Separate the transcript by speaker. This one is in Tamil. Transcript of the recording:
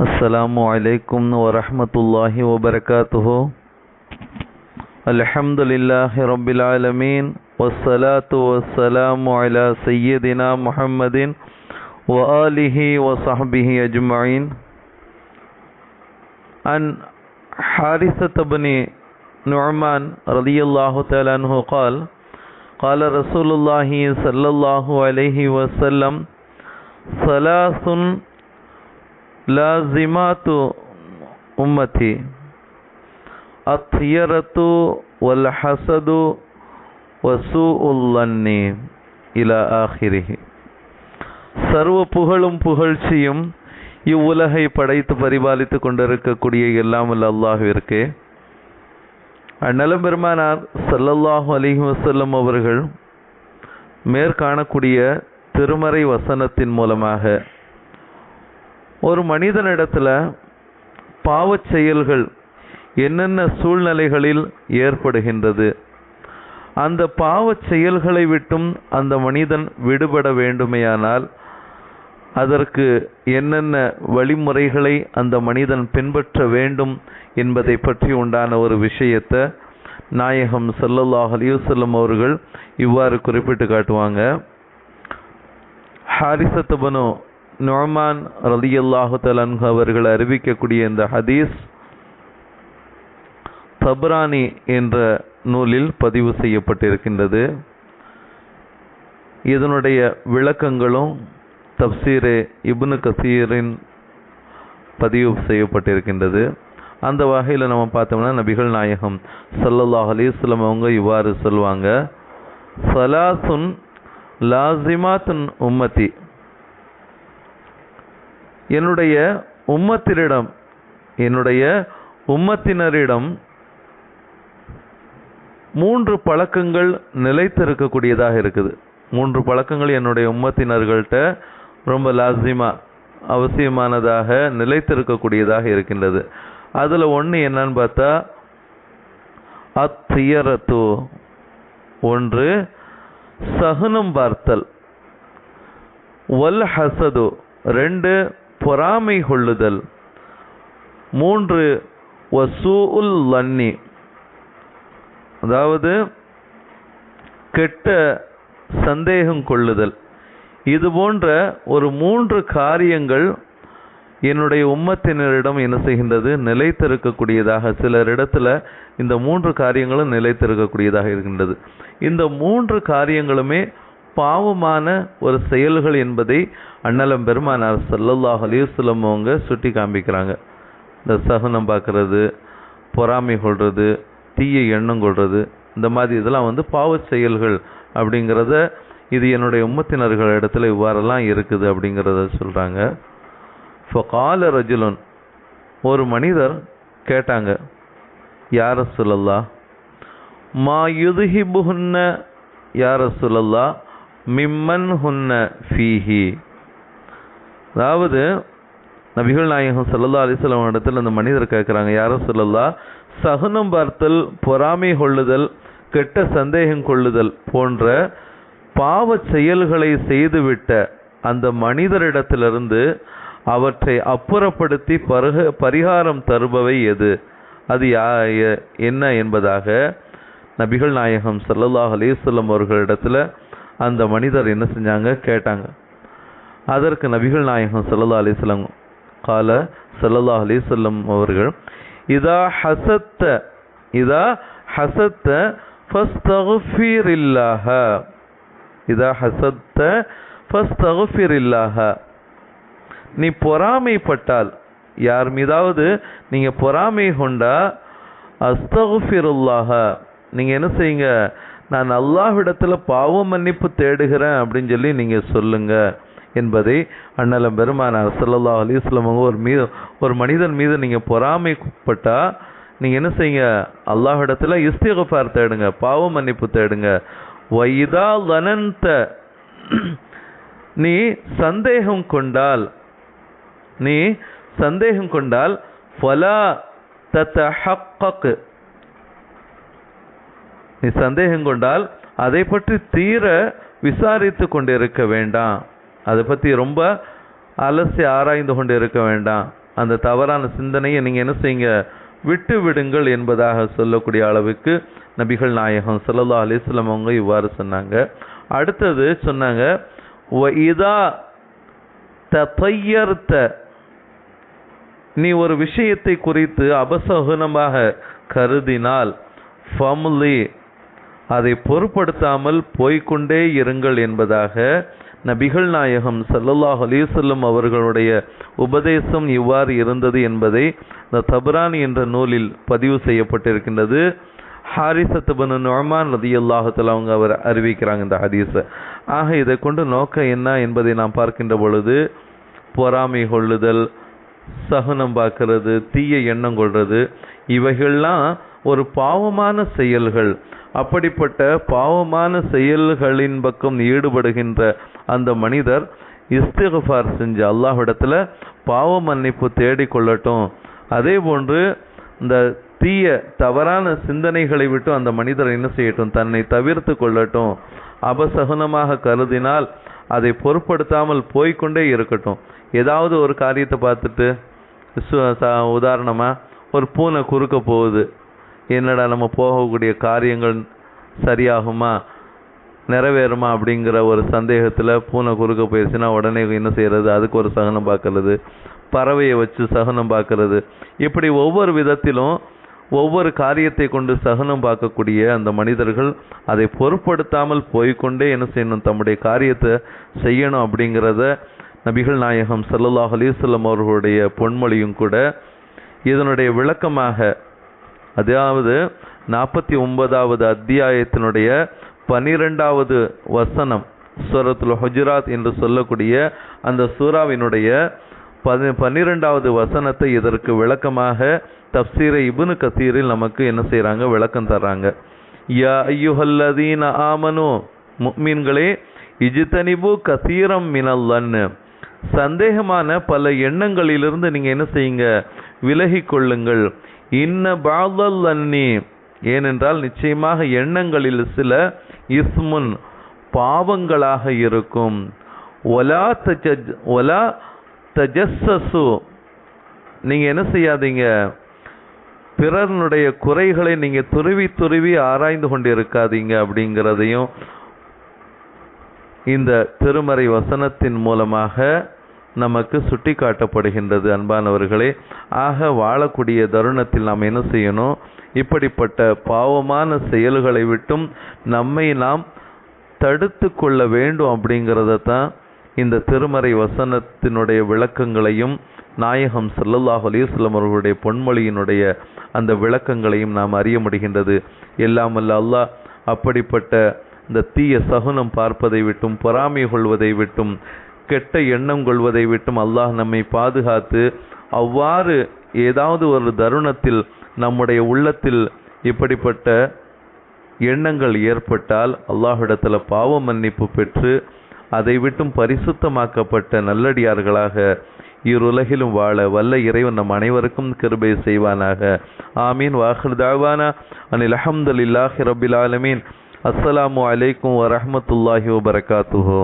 Speaker 1: السلام علیکم ورحمۃ اللہ وبرکاتہ۔ الحمد للہ رب العالمین والصلاة والسلام على سیدنا محمد وآلہ وصحبہ اجمعین۔ ان حارث بن نعمان رضی اللہ تعالیٰ عنہ قال قال رسول اللہ صلی اللہ علیہ وسلم ثلاث லாசிமாத்து உம்மதி அத்தியரத்து வல் ஹசது வசூ உல்லன்னி இல ஆஹிரிஹி சர்வ புகழும் புகழ்ச்சியும் இவ்வுலகை படைத்து பரிபாலித்து கொண்டிருக்கக்கூடிய எல்லாமல் அல்லாஹிற்கு அந்நலம் பெருமானார் சல்லல்லாஹு அலிஹி வசல்லம் அவர்கள் மேற்காணக்கூடிய திருமறை வசனத்தின் மூலமாக ஒரு மனிதனிடத்தில் பாவச் செயல்கள் என்னென்ன சூழ்நிலைகளில் ஏற்படுகின்றது? அந்த பாவச் செயல்களை விட்டும் அந்த மனிதன் விடுபட வேண்டுமையானால் அதற்கு என்னென்ன வழிமுறைகளை அந்த மனிதன் பின்பற்ற வேண்டும் என்பதை பற்றி உண்டான ஒரு விஷயத்தை நாயகம் சல்லல்லாஹ் அலிவசல்லம் அவர்கள் இவ்வாறு குறிப்பிட்டு காட்டுவாங்க. ஹாரிசத்துபனு நொமான் ரலியல்லாஹு தலன்ஹு அவர்கள் அறிவிக்கக்கூடிய இந்த ஹதீஸ் தப்ரானி என்ற நூலில் பதிவு செய்யப்பட்டிருக்கின்றது. இதனுடைய விளக்கங்களும் தப்சீரே இப்னு கசீரின் பதிவு செய்யப்பட்டிருக்கின்றது. அந்த வகையில் நம்ம பார்த்தோம்னா நபிகள் நாயகம் சல்லல்லாஹ் அலிஸ்லம் அவங்க இவ்வாறு சொல்லுவாங்க சலாசுன் லாசிமாத்துன் உம்மத்தி என்னுடைய உம்மத்தினரிடம் என்னுடைய உம்மத்தினரிடம் மூன்று பழக்கங்கள் நிலைத்திருக்கக்கூடியதாக இருக்குது. மூன்று பழக்கங்கள் என்னுடைய உம்மத்தினர்கள்ட்ட ரொம்ப லாசிமா அவசியமானதாக நிலைத்திருக்கக்கூடியதாக இருக்கின்றது. அதில் ஒன்று என்னன்னு பார்த்தா அத்தியரத்து. ஒன்று சகுனம் பார்த்தல். வல் ஹசது. ரெண்டு பொறாமை கொள்ளுதல். மூன்று வசூல் லன்னி. அதாவது கெட்ட சந்தேகம் கொள்ளுதல். இது போன்ற ஒரு மூன்று காரியங்கள் என்னுடைய உம்மத்தினரிடம் என்ன செய்கின்றது? நிலைத்திருக்கக்கூடியதாக சிலரிடத்துல இந்த மூன்று காரியங்களும் நிலைத்திருக்கக்கூடியதாக இருக்கின்றது. இந்த மூன்று காரியங்களுமே பாவமான ஒரு செயல்கள் என்பதை அண்ணலம் பெருமானார் சல்லல்லாஹ் அலிவசல்லம் அவங்க சுட்டி காமிக்கிறாங்க. இந்த சகுனம் பார்க்கறது பொறாமை கொள்வது தீய எண்ணம் கொள்வது இந்த மாதிரி இதெல்லாம் வந்து பாவச் செயல்கள் அப்படிங்கிறத இது என்னுடைய உம்மத்தினர்கள் இடத்துல இவ்வாறெல்லாம் இருக்குது அப்படிங்கிறத சொல்கிறாங்க ஃபகால ரஜுலன் ஒரு மனிதர் கேட்டாங்க யார சொல்லல்லா மா யுதுஹிபுஹுன்ன யார சொல்லல்லா மிம்மன் ஹுன்ன ஃபீஹி. அதாவது நபிகள் நாயகம் சல்லல்லா அலிஸ்லாம் இடத்துல அந்த மனிதர் கேட்குறாங்க யாரும் சொல்லல்லா சகுனம் பார்த்தல் பொறாமை கொள்ளுதல் கெட்ட சந்தேகம் கொள்ளுதல் போன்ற பாவ செயல்களை செய்துவிட்ட அந்த மனிதரிடத்திலிருந்து அவற்றை அப்புறப்படுத்தி பருக பரிகாரம் தருபவை எது? அது யா என்ன என்பதாக நபிகள் நாயகம் சல்லல்லாஹ் அலிசல்லம் அவர்களிடத்துல அந்த மனிதர் என்ன செஞ்சாங்க? கேட்டாங்க. அதற்கு நபிகள் நாயகம் சல்லல்லா அலிஸ்லம் கால சல்லல்லா அலிசல்லம் அவர்கள் இதா ஹசத்த இதா ஹசத்த ஃபஸ்தகுஃபீரில்லாஹ இதா ஹசத்த ஃபஸ்தகுஃபீரில்லாஹ நீ பொறாமைப்பட்டால் யார் மீதாவது நீங்க பொறாமை கொண்டா அஸ்தகுஃபிருல்லாஹ நீங்க என்ன செய்யுங்க? நான் அல்லாஹ்விடத்தில் பாவ மன்னிப்பு தேடுகிறேன் அப்படின்னு சொல்லி நீங்கள் சொல்லுங்கள் என்பதை அண்ணலம் பெருமானார் சல்லா அலிஸ்லம் ஒரு மீது ஒரு மனிதன் மீது நீங்கள் பொறாமைப்பட்டால் நீங்கள் என்ன செய்யுங்க? அல்லாஹிடத்தில் இஸ்திகஃபார் தேடுங்க பாவ மன்னிப்பு தேடுங்க. வைதா லனந்த நீ சந்தேகம் கொண்டால் நீ சந்தேகம் கொண்டால் ஃபலா தத்தஹக்கக் நீ சந்தேகம் கொண்டால் அதை பற்றி தீர விசாரித்து கொண்டிருக்க வேண்டாம். அதை பற்றி ரொம்ப அலசி ஆராய்ந்து கொண்டு இருக்க வேண்டாம். அந்த தவறான சிந்தனையை நீங்கள் என்ன செய்யுங்க? விட்டு விடுங்கள் என்பதாக சொல்லக்கூடிய அளவுக்கு நபிகள் நாயகம் சல்லா அலைஹி அவங்க இவ்வாறு சொன்னாங்க. அடுத்தது சொன்னாங்க "வ இதா தத்தையர்த்த நீ ஒரு விஷயத்தை குறித்து அபசகுனமாக கருதினால் ஃபம்லி அதை பொருட்படுத்தாமல் போய்க்கொண்டே இருங்கள் என்பதாக நபிகள் நாயகம் சல்லல்லாஹ் அலிசல்லம் அவர்களுடைய உபதேசம் இவ்வாறு இருந்தது என்பதை இந்த தபரானி என்ற நூலில் பதிவு செய்யப்பட்டிருக்கின்றது. ஹாரிசத்துபனு நொமான் ரதி அல்லாஹத்தில் அவங்க அவர் அறிவிக்கிறாங்க இந்த ஹதீஸை. ஆக இதை கொண்டு நோக்கம் என்ன என்பதை நாம் பார்க்கின்ற பொழுது பொறாமை கொள்ளுதல் சகுனம் பார்க்கறது தீய எண்ணம் கொள்வது இவைகள்லாம் ஒரு பாவமான செயல்கள். அப்படிப்பட்ட பாவமான செயல்களின் பக்கம் ஈடுபடுகின்ற அந்த மனிதர் இஸ்திகஃபார் செஞ்சு அல்லாஹ்விடத்துல பாவ மன்னிப்பு தேடிக்கொள்ளட்டும். அதே போன்று இந்த தீய தவறான சிந்தனைகளை விட்டு அந்த மனிதர் என்ன செய்யட்டும்? தன்னை தவிர்த்து கொள்ளட்டும். அபசகுனமாக கருதினால் அதை பொருட்படுத்தாமல் போய்க்கொண்டே இருக்கட்டும். ஏதாவது ஒரு காரியத்தை பார்த்துட்டு சு- ஒரு பூனை குறுக்க போகுது. என்னடா நம்ம போகக்கூடிய காரியங்கள் சரியாகுமா நிறைவேறுமா அப்படிங்கிற ஒரு சந்தேகத்தில் பூனை குறுக்க போயிடுச்சுன்னா உடனே என்ன செய்கிறது அதுக்கு ஒரு சகனம் பார்க்கறது. பறவையை வச்சு சகனம் பார்க்கறது. இப்படி ஒவ்வொரு விதத்திலும் ஒவ்வொரு காரியத்தை கொண்டு சகனம் பார்க்கக்கூடிய அந்த மனிதர்கள் அதை பொருட்படுத்தாமல் போய்க்கொண்டே என்ன செய்யணும்? தம்முடைய காரியத்தை செய்யணும் அப்படிங்கிறத நபிகள் நாயகம் ஸல்லல்லாஹு அலைஹி அவர்களுடைய பொன்மொழியும் கூட இதனுடைய விளக்கமாக அதாவது நாற்பத்தி ஒன்பதாவது அத்தியாயத்தினுடைய பனிரெண்டாவது வசனம் சூரத்துல் ஹுஜராத் என்று சொல்லக்கூடிய அந்த சூராவினுடைய பதி பன்னிரெண்டாவது வசனத்தை இதற்கு விளக்கமாக தப்சீரை இபுனு கசீரில் நமக்கு என்ன செய்கிறாங்க விளக்கம் தர்றாங்க. யா ஐயுஹல்லதீன ஆமனு முக்மீன்களே இஜ்தனிபு கசீரம் மினல்லன்னு சந்தேகமான பல எண்ணங்களிலிருந்து நீங்கள் என்ன செய்யுங்க? விலகி கொள்ளுங்கள். இன்ன பாதல் அன்னி ஏனென்றால் நிச்சயமாக எண்ணங்களில் சில இஸ்முன் பாவங்களாக இருக்கும். ஒலா தஜ ஒலா தஜஸ்ஸசு. நீங்கள் என்ன செய்யாதீங்க? பிறனுடைய குறைகளை நீங்கள் துருவி துருவி ஆராய்ந்து கொண்டு இருக்காதீங்க அப்படிங்கிறதையும் இந்த திருமறை வசனத்தின் மூலமாக நமக்கு சுட்டி காட்டப்படுகின்றது அன்பானவர்களே. ஆக வாழக்கூடிய தருணத்தில் நாம் என்ன செய்யணும்? இப்படிப்பட்ட பாவமான செயல்களை விட்டும் நம்மை நாம் தடுத்து கொள்ள வேண்டும் அப்படிங்கிறத தான் இந்த திருமறை வசனத்தினுடைய விளக்கங்களையும் நாயகம் சல்லல்லாஹ் அலிஸ்லம் அவர்களுடைய பொன்மொழியினுடைய அந்த விளக்கங்களையும் நாம் அறிய முடிகின்றது. எல்லாம் அல்ல அல்லாஹ் அப்படிப்பட்ட இந்த தீய சகுனம் பார்ப்பதை விட்டும் பொறாமை கொள்வதை விட்டும் கெட்ட எண்ணம் கொள்வதை விட்டும் அல்லாஹ் நம்மை பாதுகாத்து அவ்வாறு ஏதாவது ஒரு தருணத்தில் நம்முடைய உள்ளத்தில் இப்படிப்பட்ட எண்ணங்கள் ஏற்பட்டால் அல்லாஹிடத்தில் பாவ மன்னிப்பு பெற்று அதை விட்டும் பரிசுத்தமாக்கப்பட்ட நல்லடியார்களாக இருலகிலும் வாழ வல்ல இறைவன் நம் அனைவருக்கும் கிருபை செய்வானாக. ஆமீன். வாஹர் தாவானா. அனில் அஹம்துலில்லாஹி ரபில் ஆலமீன். அஸ்ஸலாமு அலைக்கும் வரமத்துல்லாஹி வபரகாத்துஹு.